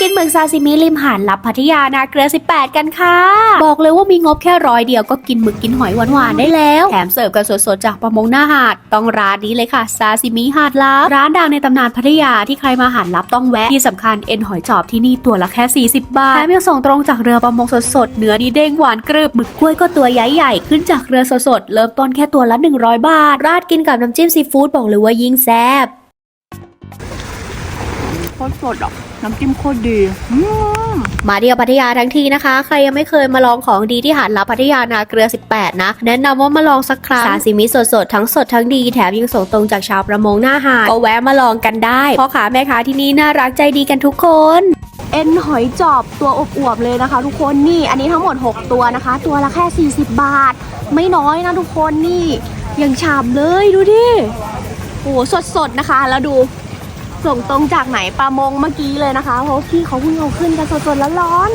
กินหมึกซาซิมิริมหาดลับพัทยานาเกลือ 18 กันค่ะ บอกเลยว่ามีงบแค่ร้อยเดียวก็กินหมึกกินหอยหวานๆได้แล้ว แถมเสิร์ฟกันสดๆจากประมงหน้าหาด ต้องร้านนี้เลยค่ะซาซิมิหาดลับ ร้านดังในตำนานพัทยาที่ใครมาหาดลับต้องแวะ ที่สำคัญเอ็นหอยจอบที่นี่ตัวละแค่ 40 บาท แถมยังส่งตรงจากเรือประมงสดๆเนื้อดีเด้งหวานกรึบหมึกกล้วยก็ตัวใหญ่ๆขึ้นจากเรือสดๆเริ่มต้นแค่ตัวละ 100 บาท ราดกินกับน้ำจิ้มซีฟู้ดบอกเลยว่ายิ่งแซ่บโคตรสดอะ น้ำจิ้มโคตรดีอืมมาเที่ยวพัทยาทั้งทีนะคะ ใครยังไม่เคยมาลองของดีที่หาดลับพัทยานาเกลือ 18 นะ แนะนำว่ามาลองสักครั้งซาซิมิสดๆ ทั้งสดทั้งดีแถมยังส่งตรงจากชาวประมงหน้าหาดก็แวะมาลองกันได้พ่อค้าแม่ค้าที่นี่น่ารักใจดีกันทุกคนเอ็นหอยจอบตัวอวบๆเลยนะคะ ทุกคนนี่อันนี้ทั้งหมด 6 ตัวนะคะ ตัวละแค่ 40 บาท ไม่น้อยนะทุกคนนี่ยังฉ่ำเลยดูดิโอ้สดๆนะคะแล้วดู ส่งตรงจากไหนปลามงเมื่อกี้เลยนะคะเพราะพี่เขาเพิ่งเอาขึ้นกันสดๆแล้วร้อน